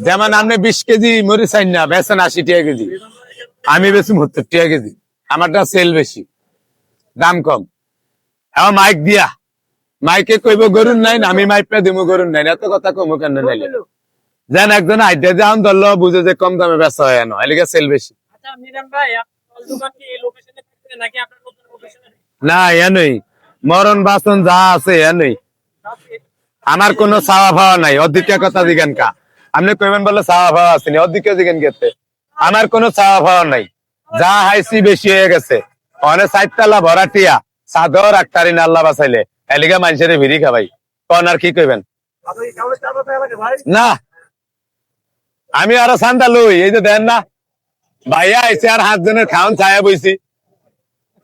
যেমন আপনি বিশ কেজি মরি চাই না বেছেন আশি টাকা কেজি। আমি বেশি সত্তর টাকা কেজি। আমারটা সেল বেশি। দাম কম। আমার মাইক দিয়া। মাইকে কইব গরুন নাই না আমি মাইক দিব গরুন নাই এত কথা কমু কেন নাইলে? যেন একজন আইডিয়া যান ধরলো বুঝে যে কম দামে বেচা হয় না। এলিগে সেল বেশি। আচ্ছা না এ নই। মরণ বাসন যা আছে এ নই। আমার কোনো চাওয়া পাওয়া নাই। অধিকা কথা দিগেন কা। আপনি কইবেন বলে চাওয়া পাওয়া আছে অধিকা দিগেন গেতে আমার কোনো চাওয়া পাওয়া নাই। যা হাইছি বেশি হয়ে গেছে। অনেক সাইতলা ভরাটিয়া সাদর আক্তারি আল্লাহ বাসাইলে এলিগা মানুষের ভিড়ি খাবাই। কোন আর কি কইবেন? না। আমি আরও সান্তা লই, এই যে দেন না। ভাইয়া আইছে আর হাত জনের খাওন ছায়া বইছি।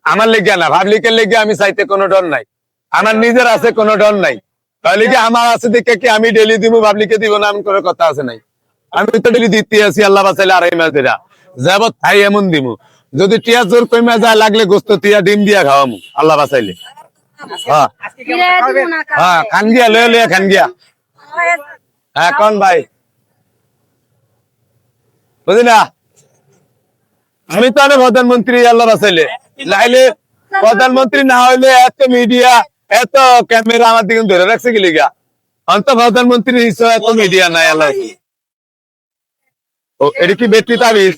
আমার লেগে না, পাবলিকের লেগে আমি চাইতে কোনো ডর নাই। আমার নিজের আছে কোনো ডর নাই। তাহলে কি আমার আছে দেখে কি আমি ডেলি দিব? পাবলিকে দিব না? কোনো কথা আছে নাই। আমি তো ডেলি দিতে আছি আল্লাহ আড়াই মাস দিরা। যাবত খাই এমন দিমু। যদি টিয়া জোর কমে যায় লাগলে গোস্ত টিয়া ডিম দিয়া খাওয়ামু আল্লাহ হ্যাঁ। হ্যাঁ খান গিয়া লয়ে লয়ে খান গিয়া হ্যাঁ কোন ভাই? বুঝলি না? আমি তো আমি প্রধানমন্ত্রী আল্লাহ বাসাইলে নাইলে প্রধানমন্ত্রী না হইলে এত মিডিয়া এত ক্যামেরা আমার দিকে ধরে রাখছে কি লিগা? অন্ত প্রধানমন্ত্রী হিসেবে এত মিডিয়া নাই ও এটা কি তাবিজ?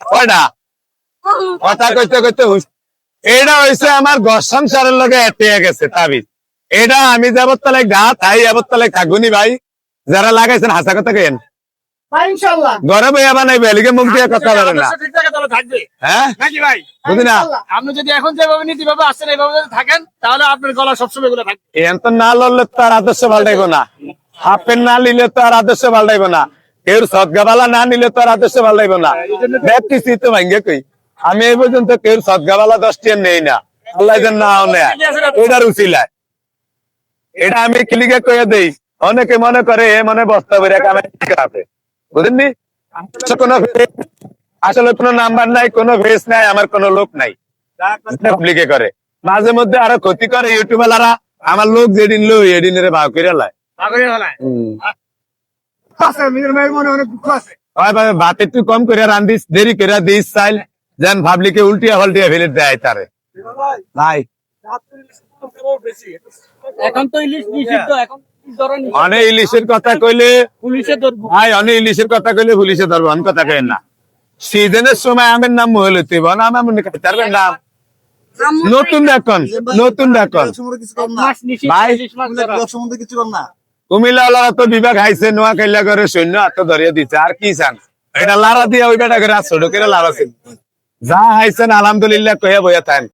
কয়টা কথা কইতে কইতে এটা হইছে আমার ঘর সংসারের লগে এটিয়ে গেছে তাবিজ। এটা আমি যাবত তালে গা তাই যাবত তালে থাকুনি ভাই যারা লাগাইছেন হাসা কথা কেন? ঘরে বইয়া বানাইবে এলিগে মুখ দিয়ে কথা বলে না। ঠিক থাকে তাহলে থাকবে। হ্যাঁ? নাকি ভাই? বুঝি না? আপনি যদি এখন যেভাবে নীতিভাবে আসছেন এইভাবে যদি থাকেন তাহলে আপনার গলা সবসময় এগুলো থাকবে। এন তো না লড়লে তো আর আদর্শ পাল্টাইব না। হাফ প্যান্ট না নিলে তো আর আদর্শ পাল্টাইব না। কেউ সদগাবালা না নিলে তো আদর্শ পাল্টাইব না। ব্যক্তি তো ভাঙ্গে কই? আমি এই পর্যন্ত কেউ সদগাবালা দশটি নেই না। আল্লাহ নেয় এটার উচিলায়। এটা আমি ক্লিকে কয়ে দেই। অনেকে মনে করে এ মনে বস্তা কামে আছে বুঝেননি? আসলে কোনো আসলে কোনো নাম্বার নাই কোনো ফেস নাই আমার কোনো লোক নাই। ক্লিকে করে মাঝে মধ্যে আরও ক্ষতি করে ইউটিউবালারা আমার লোক যেদিন লো এদিনের ভাগ করে আচ্ছা ভাত একটু কম করে রান্দিস দেরি করে দিস চাইল। যেন ভাবলিকে উল্টিয়া পাল্টিয়া ফেলে দেয় তারে। এখন তো ইলিশ নিষিদ্ধ এখন ধরেন অনেক ইলিশের কথা কইলে পুলিশে ধরবো। ভাই অনেক ইলিশের কথা কইলে পুলিশে ধরবো আমি কথা কেন না। সিজনের সময় আমার নাম মহল হইতে না আমার মনে পারবেন না। নতুন দেখুন নতুন দেখুন ভাই, কুমিল্লা ওলারা তো বিভাগ হাইছে নোয়া করে সৈন্য হাত ধরিয়ে দিচ্ছে আর কি চান? এটা লারা দিয়ে ওই বেটা করে লারা যা হাইছেন আলহামদুলিল্লাহ কইয়া বইয়া থাকেন